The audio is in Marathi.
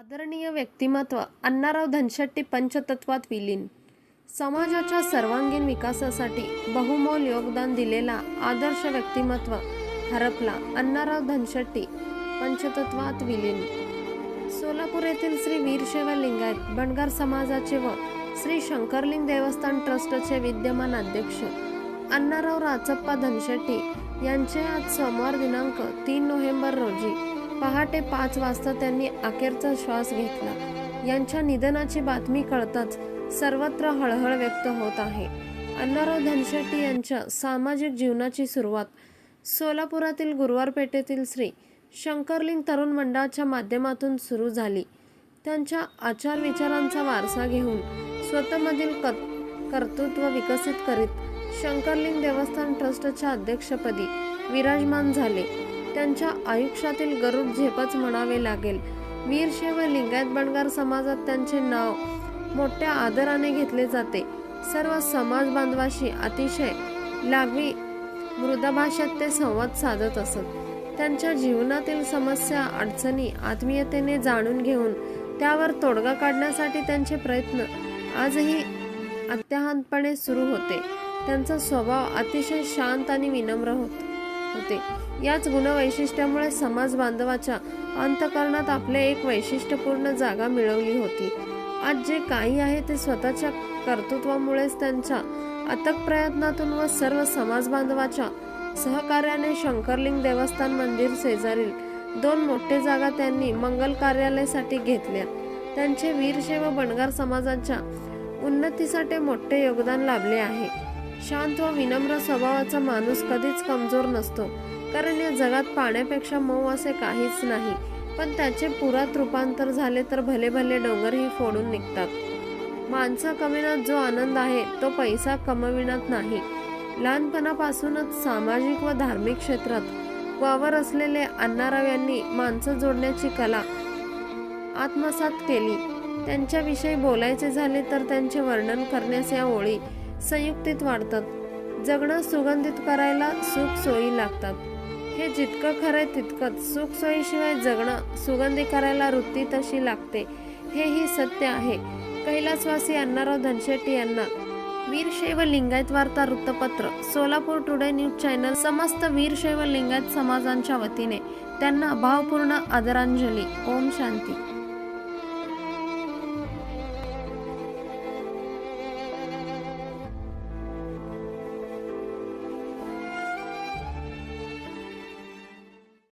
आदरणीय व्यक्तिमत्व अण्णाराव धनशेट्टी पंचतत्वात विलीन. समाजाच्या सर्वांगीण विकासासाठी बहुमोल योगदान दिलेला आदर्श व्यक्तिमत्व हरपला अण्णाराव धनशेट्टी पंचतत्वात विलीन. सोलापूर येथील श्री वीरशैव लिंगायत बंडगार समाजाचे व श्री शंकरलिंग देवस्थान ट्रस्टचे विद्यमान अध्यक्ष अण्णाराव राचप्पा धनशेट्टी यांचे आज सोमवार दिनांक तीन नोव्हेंबर रोजी पहाटे पाच वाजता त्यांनी अखेरचा श्वास घेतला. यांच्या निधनाची बातमी कळताच सर्वत्र हळहळ व्यक्त होत आहे. अण्णाराव धनशेट्टी यांच्या सामाजिक जीवनाची सुरुवात सोलापुरातील गुरुवार पेठेतील श्री शंकरलिंग तरुण मंडळाच्या माध्यमातून सुरू झाली. त्यांच्या आचार विचारांचा वारसा घेऊन स्वतःमधील क कर्तृत्व विकसित करीत शंकरलिंग देवस्थान ट्रस्टच्या अध्यक्षपदी विराजमान झाले. त्यांच्या आयुष्यातील गरुड झेपच म्हणावे लागेल. वीरशे व लिंगायत बंडगार समाजात त्यांचे नाव मोठ्या आदराने घेतले जाते. सर्व समाज बांधवाशी अतिशय लागवी मृदभाषेत ते संवाद साधत असत. त्यांच्या जीवनातील समस्या अडचणी आत्मीयतेने जाणून घेऊन त्यावर तोडगा काढण्यासाठी त्यांचे प्रयत्न आजही अत्याहानपणे सुरू होते. त्यांचा स्वभाव अतिशय शांत आणि विनम्र होता. होते. याच गुणवैशिष्ट्यामुळे समाज बांधवाच्या अंतकरणात आपले एक वैशिष्ट्यपूर्ण जागा मिळवली होती. आज जे काही आहे ते स्वतःच्या कर्तृत्वामुळेच त्यांच्या अथक प्रयत्नातून व सर्व समाज बांधवाच्या सहकार्याने शंकरलिंग देवस्थान मंदिर शेजारील दोन मोठे जागा त्यांनी मंगल कार्यालयासाठी घेतल्या. त्यांचे वीरशैव बनगार समाजाच्या उन्नतीसाठी मोठे योगदान लाभले आहे. शांत व विनम्र स्वभावाचा माणूस कधीच कमजोर नसतो. कारण या जगात पाण्यापेक्षा मऊ असे काहीच नाही. पण त्याचे पुरात रूपांतर झाले तर भले भले डोंगरही फोडून निघतात. माणसा कमविण्यात जो आनंद आहे तो पैसा कमविण्यात नाही. लहानपणापासूनच सामाजिक व धार्मिक क्षेत्रात वावर असलेले अण्णाराव यांनी माणसं जोडण्याची कला आत्मसात केली. त्यांच्याविषयी बोलायचे झाले तर त्यांचे वर्णन करण्यास या ओळी संयुक्तीत वाढतात. जगणं सुगंधित करायला सुख सोयी लागतात. हे जितकं खरंय तितकंच. सुख सोयीशिवाय जगणं सुगंधी करायला वृत्ती तशी लागते. हेही सत्य आहे. कैलासवासी अण्णाराव धनशेट्टी यांना वीरशैव लिंगायत वार्ता वृत्तपत्र सोलापूर टुडे न्यूज चॅनल समस्त वीरशैव लिंगायत समाजांच्या वतीने. त्यांना भावपूर्ण आदरांजली. ओम शांती.